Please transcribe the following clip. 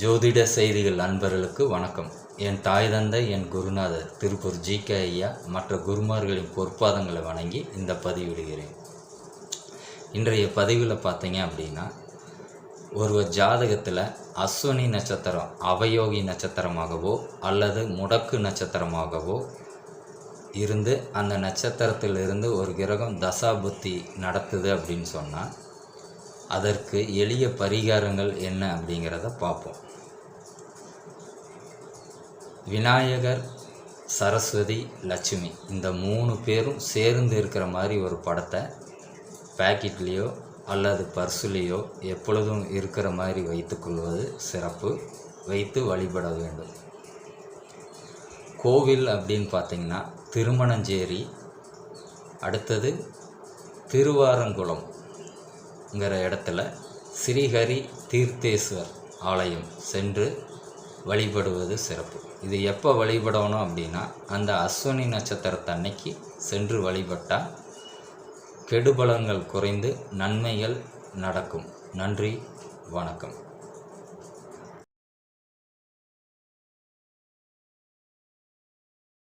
ஜோதிட செய்திகள் அன்பர்களுக்கு வணக்கம். என் தாய் தந்தை என் குருநாதர் திருப்பூர் ஜி. கே. ஐயா மற்ற குருமார்களின் பொற்பாதங்களை வணங்கி இந்த பதிவிடுகிறேன். இன்றைய பதிவில் பார்த்தீங்க அப்படின்னா ஒருவர் ஜாதகத்தில் அஸ்வினி நட்சத்திரம் அவயோகி நட்சத்திரமாகவோ அல்லது முடக்கு நட்சத்திரமாகவோ இருந்து அந்த நட்சத்திரத்திலிருந்து ஒரு கிரகம் தசாபுத்தி நடத்துது அப்படின்னு சொன்னால் அதற்கு எளிய பரிகாரங்கள் என்ன அப்படிங்கிறத பார்ப்போம். விநாயகர் சரஸ்வதி லட்சுமி இந்த மூணு பேரும் சேர்ந்து இருக்கிற மாதிரி ஒரு படத்தை பேக்கெட்லேயோ அல்லது பர்சுலேயோ எப்பொழுதும் இருக்கிற மாதிரி வைத்துக்கொள்வது சிறப்பு. வைத்து வழிபட வேண்டும். கோவில் அப்படின்னு பார்த்தீங்கன்னா திருமணஞ்சேரி அடுத்தது திருவாரங்குளம். ங்கிற இடத்துல ஸ்ரீஹரி தீர்த்தேஸ்வர் ஆலயம் சென்று வழிபடுவது சிறப்பு. இது எப்போ வழிபடணும் அப்படின்னா அந்த அஸ்வினி நட்சத்திரத்தன்னைக்கு சென்று வழிபட்டால் கெடுபலங்கள் குறைந்து நன்மைகள் நடக்கும். நன்றி வணக்கம்.